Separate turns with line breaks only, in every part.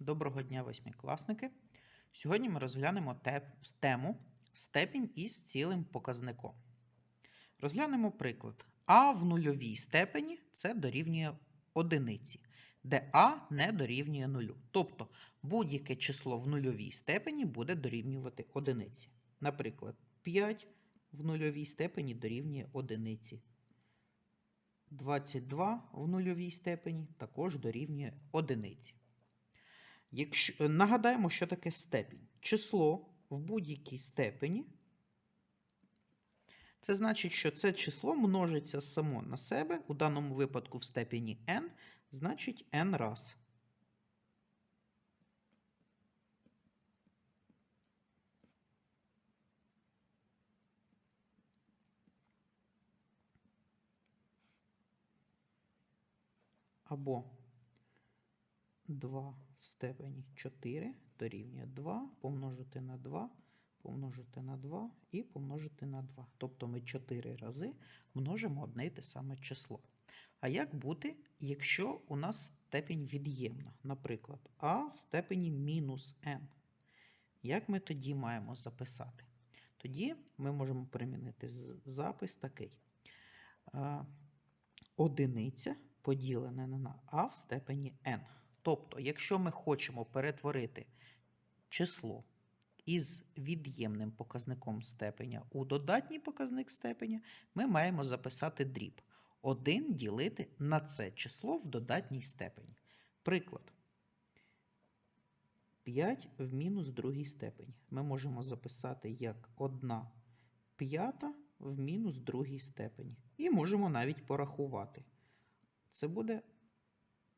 Доброго дня, восьмикласники! Сьогодні ми розглянемо тему степінь із цілим показником. Розглянемо приклад. А в нульовій степені це дорівнює одиниці, де А не дорівнює нулю. Тобто будь-яке число в нульовій степені буде дорівнювати одиниці. Наприклад, 5 в нульовій степені дорівнює одиниці. 22 в нульовій степені також дорівнює одиниці. Якщо, е, нагадаємо, що таке степінь. Число в будь-якій степені. Це значить, що це число множиться само на себе, у даному випадку в степені n, значить n раз. Або 2 в степені 4 дорівнює 2 помножити на 2, помножити на 2 і помножити на 2. Тобто ми 4 рази множимо одне й те саме число. А як бути, якщо у нас степінь від'ємна? Наприклад, а в степені мінус n. Як ми тоді маємо записати? Тоді ми можемо примінити запис такий. Одиниця поділена на а в степені n. Тобто, якщо ми хочемо перетворити число із від'ємним показником степеня у додатній показник степеня, ми маємо записати дріб 1 ділити на це число в додатній степені. Приклад. 5 в мінус другій степені. Ми можемо записати як 1 п'ята в мінус другій степені. І можемо навіть порахувати. Це буде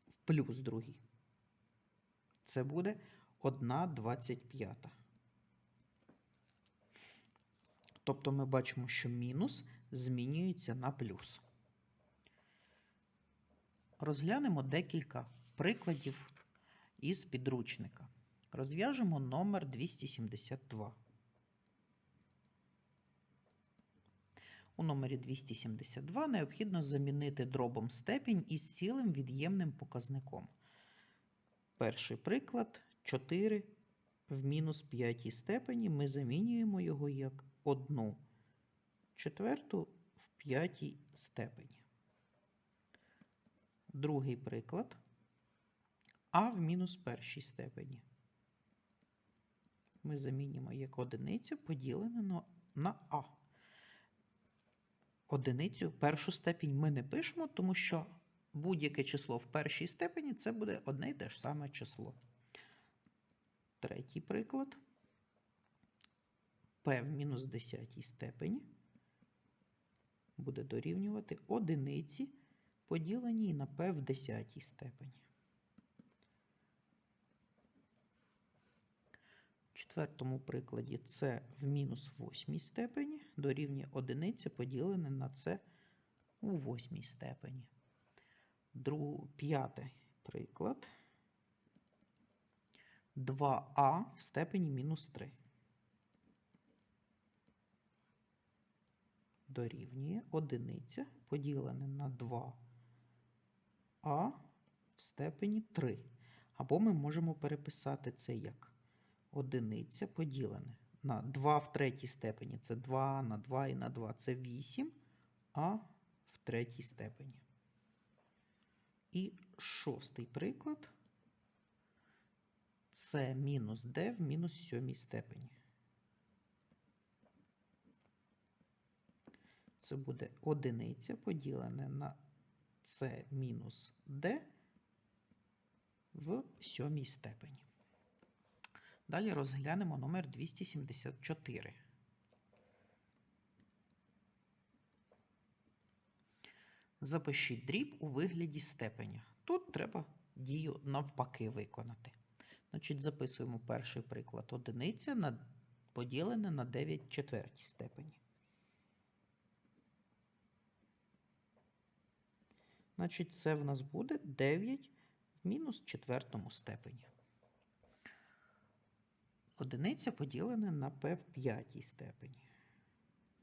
в плюс другій. Це буде 1 25. Тобто ми бачимо, що мінус змінюється на плюс. Розглянемо декілька прикладів із підручника. Розв'яжемо номер 272. У номері 272 необхідно замінити дробом степінь із цілим від'ємним показником. Перший приклад 4 в мінус п'ятій степені. Ми замінюємо його як 1 четверту в п'ятій степені. Другий приклад а в мінус першій степені. Ми замінюємо як одиницю поділене на, на а. Одиницю першу степінь ми не пишемо, тому що будь-яке число в першій степені це буде одне й те ж саме число. Третій приклад. p в мінус 10 степені буде дорівнювати одиниці, поділеній на p в 10 степені. В четвертому прикладі c в мінус 8 степені дорівнює одиниця поділене на c у восьмій степені. Друг, п'ятий приклад. 2а в степені мінус 3. Дорівнює одиниця поділене на 2а в степені 3. Або ми можемо переписати це як одиниця поділене на 2 в третій степені. Це 2 на 2 і на 2. Це 8, а в третій степені. І шостий приклад. Це мінус d в мінус сьомій степені. Це буде одиниця поділене на c мінус d в сьомій степені. Далі розглянемо номер 274. Запишіть дріб у вигляді степеня. Тут треба дію навпаки виконати. Значить, записуємо перший приклад. Одиниця на, поділене на 9 четвертій степені. Значить, це в нас буде 9 в мінус четвертому степені. Одиниця поділена на p в п'ятій степені.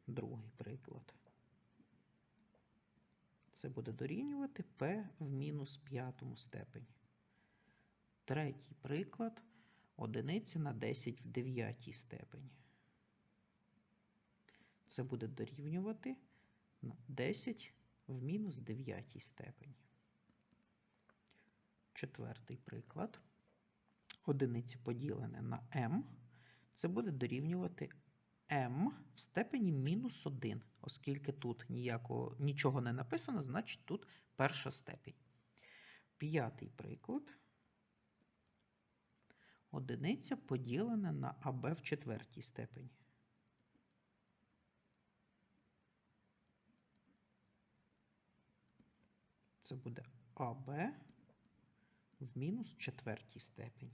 Другий приклад. Це буде дорівнювати p в мінус п'ятому степені. Третій приклад. Одиниця на 10 в дев'ятій степені. Це буде дорівнювати 10 в мінус дев'ятій степені. Четвертий приклад. Одиниця поділене на m. Це буде дорівнювати m в степені мінус 1, оскільки тут ніякого, нічого не написано, значить тут перша степінь. П'ятий приклад. Одиниця поділена на АБ в четвертій степені. Це буде АБ в мінус четвертій степені.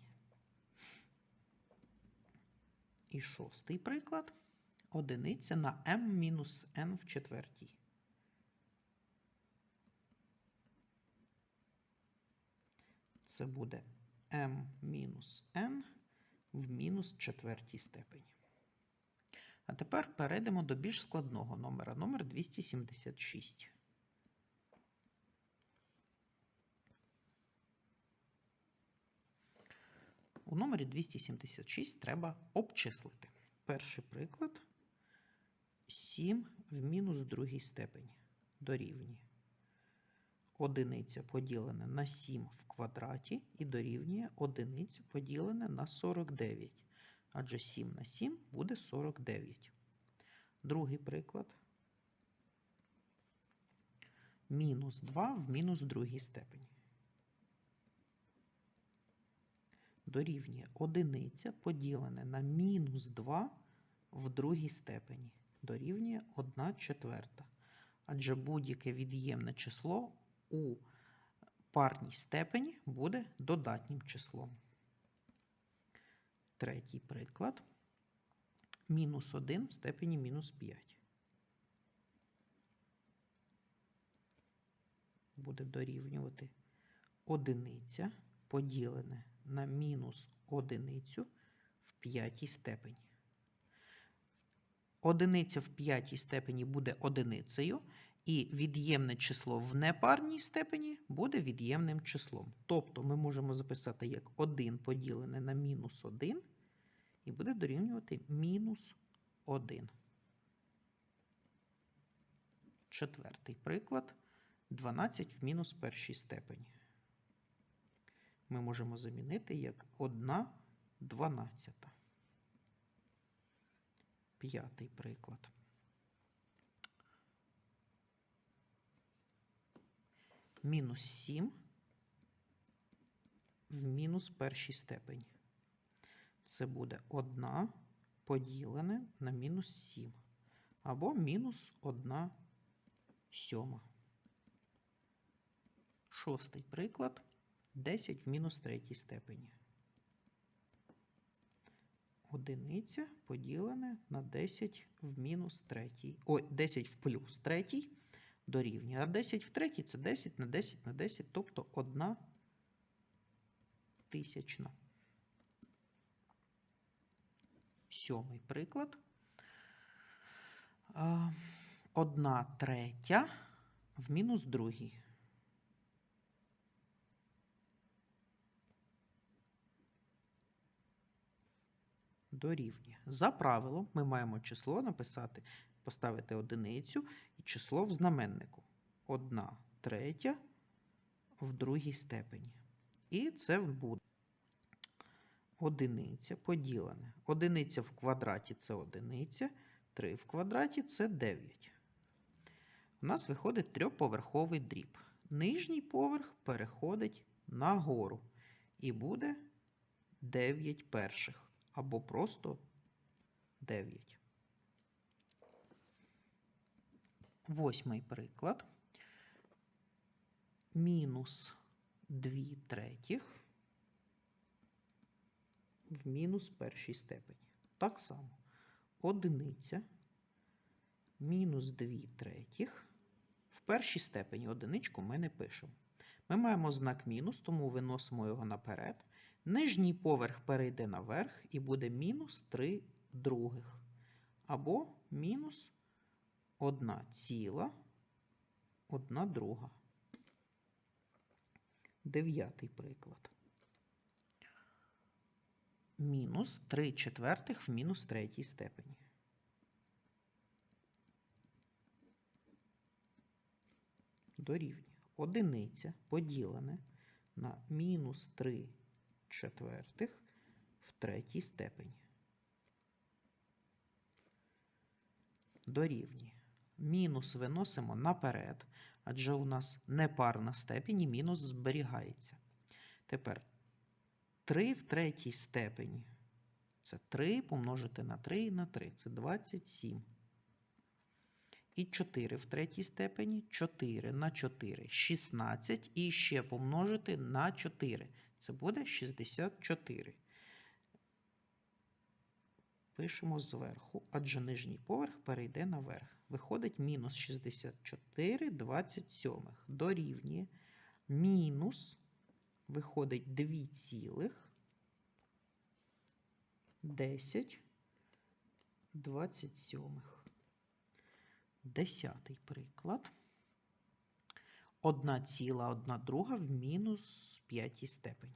І шостий приклад. Одиниця на m мінус n в четвертій. Це буде m мінус n в мінус четвертій степені. А тепер перейдемо до більш складного номера, номер 276. У номері 276 треба обчислити. Перший приклад 7 в мінус другій степені дорівнює. Одиниця поділена на 7 в квадраті і дорівнює одиниця поділена на 49. Адже 7 на 7 буде 49. Другий приклад. Мінус 2 в мінус другій степені. Дорівнює одиниця поділене на мінус 2 в другій степені. Дорівнює 1 четверта. Адже будь-яке від'ємне число у парній степені буде додатнім числом. Третій приклад. Мінус 1 в степені мінус 5. Буде дорівнювати одиниця поділене на мінус одиницю в п'ятій степені. Одиниця в п'ятій степені буде одиницею, і від'ємне число в непарній степені буде від'ємним числом. Тобто ми можемо записати як 1 поділене на мінус 1, і буде дорівнювати мінус 1. Четвертий приклад 12 в мінус першій степені. Ми можемо замінити як 1 дванадцята. П'ятий приклад. Мінус 7 в мінус першій степені. Це буде 1 поділене на мінус 7. Або мінус 1 сьома. Шостий приклад. 10 в мінус третій степені. Одиниця поділене на 10 в мінус третій. Ой, 10 в плюс третій дорівнює. А 10 в третій це 10 на 10 на 10, тобто 1 тисячна. Сьомий приклад. Одна третя в мінус другій. Дорівнює. За правилом ми маємо число написати, поставити одиницю і число в знаменнику. Одна третя в другій степені. І це буде одиниця поділене. Одиниця в квадраті це одиниця, 3 в квадраті це 9. У нас виходить трьохповерховий дріб. Нижній поверх переходить нагору. І буде 9 перших або просто 9. Восьмий приклад. Мінус 2 третіх в мінус першій степені. Так само одиниця мінус 2 третіх. В першій степені одиничку ми не пишемо. Ми маємо знак мінус, тому виносимо його наперед. Нижній поверх перейде наверх і буде мінус 3 других. Або мінус 1 ціла, 1 друга. Дев'ятий приклад. мінус 3 четвертих в мінус третій степені. Дорівнює. Одиниця поділене на мінус 3 четвертих в третій степені. Дорівнює. Мінус виносимо наперед, адже у нас непарна степінь і мінус зберігається. Тепер 3 в третій степені. Це 3 помножити на 3 і на 3. Це 27. І 4 в третій степені. 4 на 4 16. І ще помножити на 4. Це буде 64. Пишемо зверху, адже нижній поверх перейде наверх. Виходить мінус 64 27 дорівнює мінус виходить 2 цілих 10 27. Десятий приклад. 1 ціла 1 друга в мінус п'ятій степені.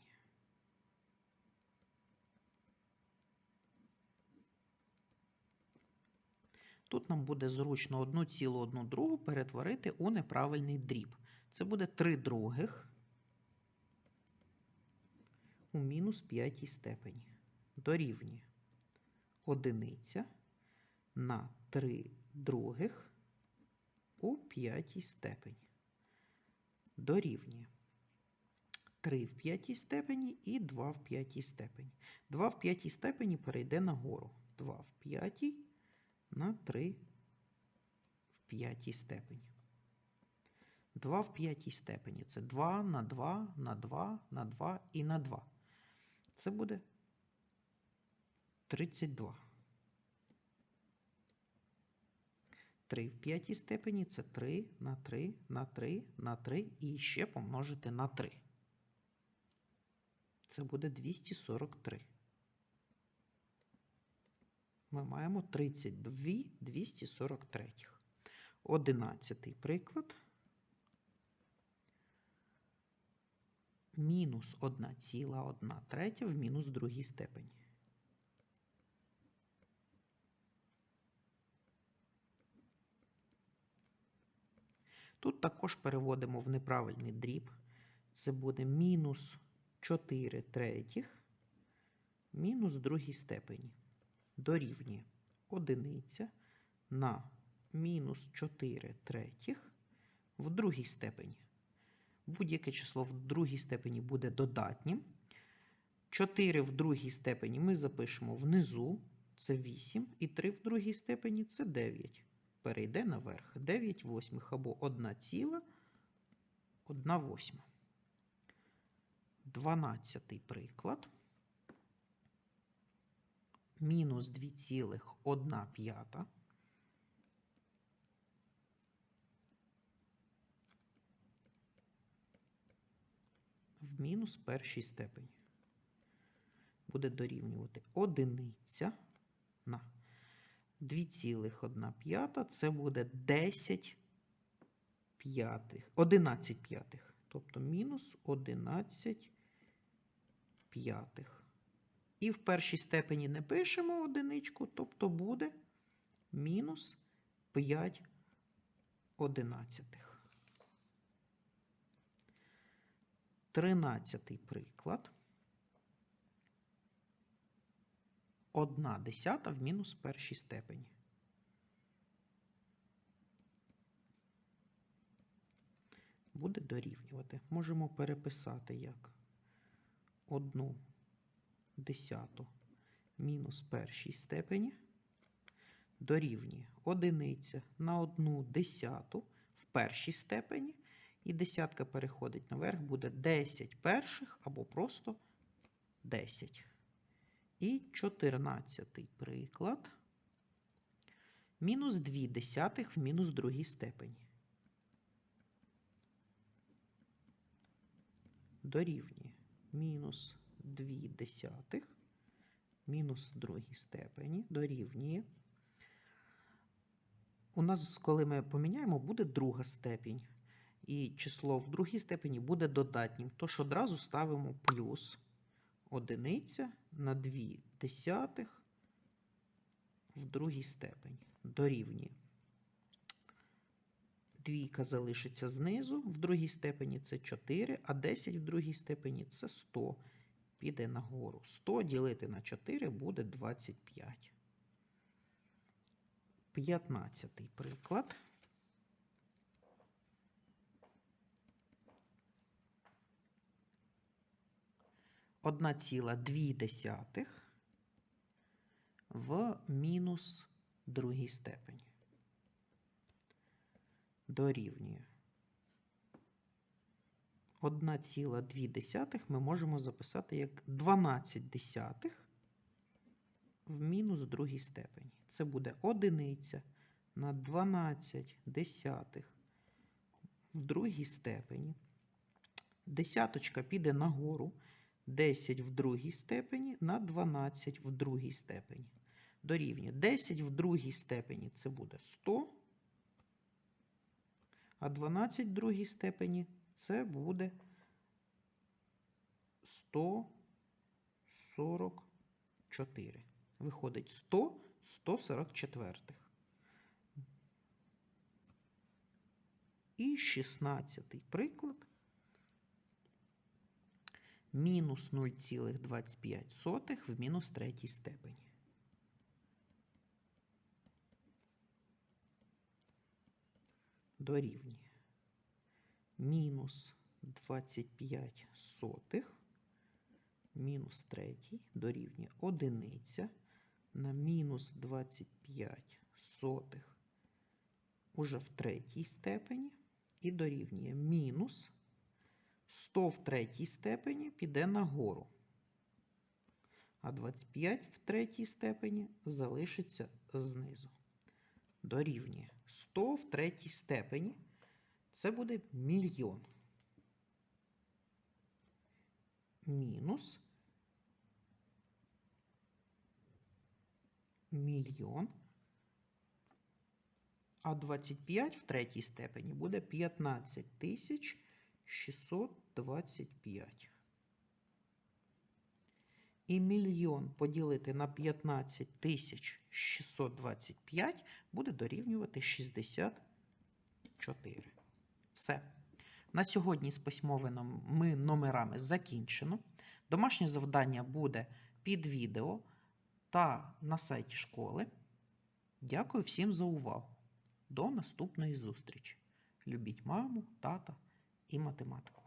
Тут нам буде зручно 1 цілу 1 другу перетворити у неправильний дріб. Це буде 3 других у мінус п'ятій степені. Дорівнює одиниця на 3 других у п'ятій степені. Дорівнює 3 в п'ятій степені і 2 в п'ятій степені. 2 в п'ятій степені перейде нагору. 2 в п'ятій на 3 в п'ятій степені. 2 в п'ятій степені. Це 2 на 2 на 2 на 2 і на 2. Це буде 32. 3 в п'ятій степені це 3 на 3 на 3 на 3 і ще помножити на 3. Це буде 243. Ми маємо 32 243. Одинадцятий приклад. Мінус 1 ціла 1 третя в мінус другій степені. Тут також переводимо в неправильний дріб. Це буде мінус 4 третіх мінус другій степені. Дорівнює одиниця на мінус 4 третіх в другій степені. Будь-яке число в другій степені буде додатнім. 4 в другій степені ми запишемо внизу, це 8, і 3 в другій степені це 9. Перейде наверх. 9 восьмих або 1 ціла, 1 восьма. 12 приклад. Мінус 2,1 п'ята. В мінус першій степені. Буде дорівнювати одиниця на 2,1 п'ята. Це буде 10 п'ятих. 11 п'ятих. Тобто мінус 11 п'ятих. І в першій степені не пишемо одиничку, тобто буде мінус 5 одинадцятих. Тринадцятий приклад. Одна десята в мінус першій степені. Буде дорівнювати. Можемо переписати як одну десяту мінус першій степені дорівнює одиниця на одну десяту в першій степені. І десятка переходить наверх, буде 10 перших або просто 10. І 14 приклад. Мінус 2 десятих в мінус другій степені. Дорівнює мінус 2 десятих, мінус другій степені, дорівнює. У нас, коли ми поміняємо, буде друга степінь. І число в другій степені буде додатнім. Тож одразу ставимо плюс одиниця на 2 десятих в другій степені. Дорівнює. Двійка залишиться знизу, в другій степені це 4, а 10 в другій степені це 100. Піде нагору. 100 ділити на 4 буде 25. 15 приклад. Одна ціла дві десятих в мінус другій степені. Дорівнює. 1,2 ми можемо записати як 12 десятих в мінус другій степені. Це буде одиниця на 12 десятих в другій степені. Десяточка піде нагору. 10 в другій степені на 12 в другій степені. Дорівнює 10 в другій степені це буде 100, а 12 в другій степені це буде 144. Виходить 100 144. І 16 приклад. Мінус 0,25 в мінус третій степені. Дорівнює. Мінус 25 сотих мінус третій дорівнює одиниця на мінус 25 сотих уже в третій степені і дорівнює мінус 100 в третій степені піде нагору, а 25 в третій степені залишиться знизу. Дорівнює 100 в третій степені це буде мільйон. Мінус мільйон. А 25 в третій степені буде 15 тисяч 625. І мільйон поділити на 15 тисяч 625 буде дорівнювати 64. Все. На сьогодні з письмовими номерами закінчено. Домашнє завдання буде під відео та на сайті школи. Дякую всім за увагу. До наступної зустрічі. Любіть маму, тата і математику.